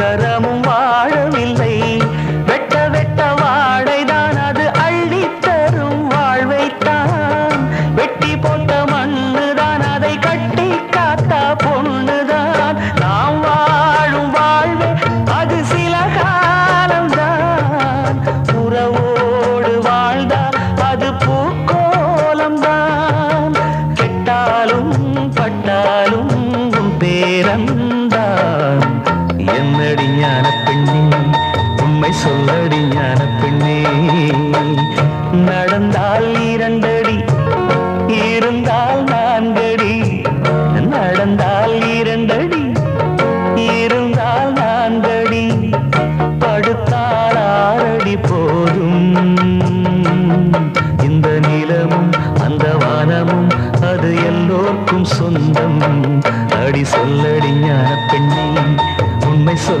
கரமும் வாழவில்லை. வெட்ட வெட்ட வாழைதான் அது அள்ளி தரும் வாழ்வைத்தான். வெட்டி போட்ட மண்ணுதான் அதை கட்டி காத்த பொண்ணுதான். நாம் வாழும் வாழ்வே அது சில காலம்தான். உறவோடு வாழ்ந்தால் அது பூக்கோலம்தான். கெட்டாலும் பட்டாலும் பேரன் சொல்லடி ஞான பெண்ணே உண்மை சொல்லடி ஞான பெண்ணே. நடந்தால் இரண்டடி இருந்தால் நான்கடி. நடந்தால் இரண்டடி இருந்தால் நான்கடி. படுத்தால் ஆறடி போதும். இந்த நிலமும் அந்த வானமும் அது எல்லோருக்கும் சொந்தம். அடி சொல்லடி ஞான பெண்ணே உண்மை சொல்